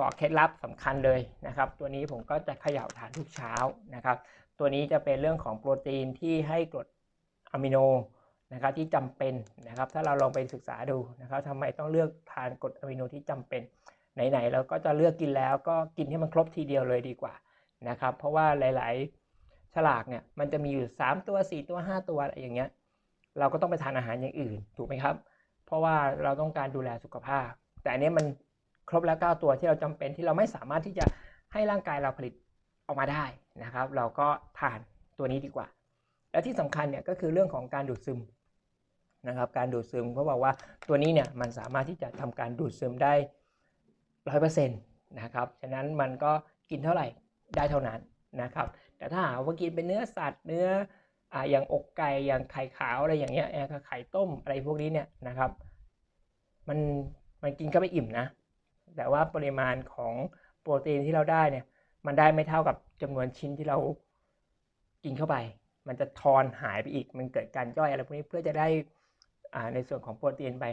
บอกเคล็ดลับสำคัญเลยนะครับ ตัวนี้ผมก็จะเขย่าทานทุกเช้านะครับ ตัวนี้จะเป็นเรื่องของโปรตีนที่ให้กรดอะมิโนนะครับที่จำเป็นนะครับ ถ้าเราลองไปศึกษาดูนะครับทำไมต้องเลือกทานกรดอะมิโนที่จำเป็นไหนๆเราก็จะเลือกกินแล้วก็กินให้มันครบทีเดียวเลยดีกว่านะครับ เพราะว่าหลาย ๆ ฉลากเนี่ยมันจะมีอยู่ 3 ตัว 4 ตัว 5 ตัวอะไรอย่างเงี้ยเราก็ต้องไปทานอาหารอย่างอื่นถูกไหมครับ เพราะว่าเราต้องการดูแลสุขภาพ แต่อันนี้มัน ครบแล้ว 9 ตัวที่เราจำเป็นที่เราไม่สามารถที่จะให้ร่างกายเราผลิตออกมาได้นะครับ เราก็ทานตัวนี้ดีกว่า และที่สำคัญเนี่ยก็คือเรื่องของการดูดซึมนะครับการดูดซึมเขาบอกว่าตัวนี้เนี่ยมันสามารถที่จะทำการดูดซึมได้ร้อยเปอร์เซ็นต์นะครับฉะนั้นมันก็กินเท่าไหร่ได้เท่านั้นนะครับ แต่ถ้าหากว่ากินเป็นเนื้อสัตว์เนื้ออ่าอย่างอกไก่อย่างไข่ขาวอะไรอย่างเงี้ยไข่ต้มอะไรพวกนี้เนี่ยนะครับ มันมันกินก็ไม่อิ่มนะ แต่ว่าปริมาณของโปรตีนที่เราได้เนี่ย มันได้ไม่เท่ากับจำนวนชิ้นที่เรากินเข้าไป มันจะทอนหายไปอีก มันเกิดการย่อยอะไรพวกนี้เพื่อจะได้อ่าในส่วนของโปรตีนไป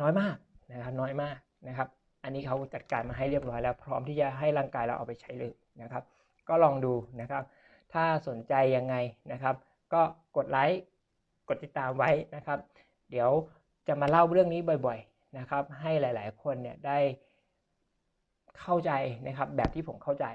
น้อยมากนะครับ น้อยมากนะครับ อันนี้เขาจัดการมาให้เรียบร้อยแล้ว พร้อมที่จะให้ร่างกายเราเอาไปใช้เลยนะครับ ก็ลองดูนะครับ ถ้าสนใจยังไงนะครับ ก็กดไลค์กดติดตามไว้นะครับ เดี๋ยวจะมาเล่าเรื่องนี้บ่อย นะครับให้หลาย ๆ คนเนี่ยได้เข้าใจนะครับแบบที่ผมเข้าใจ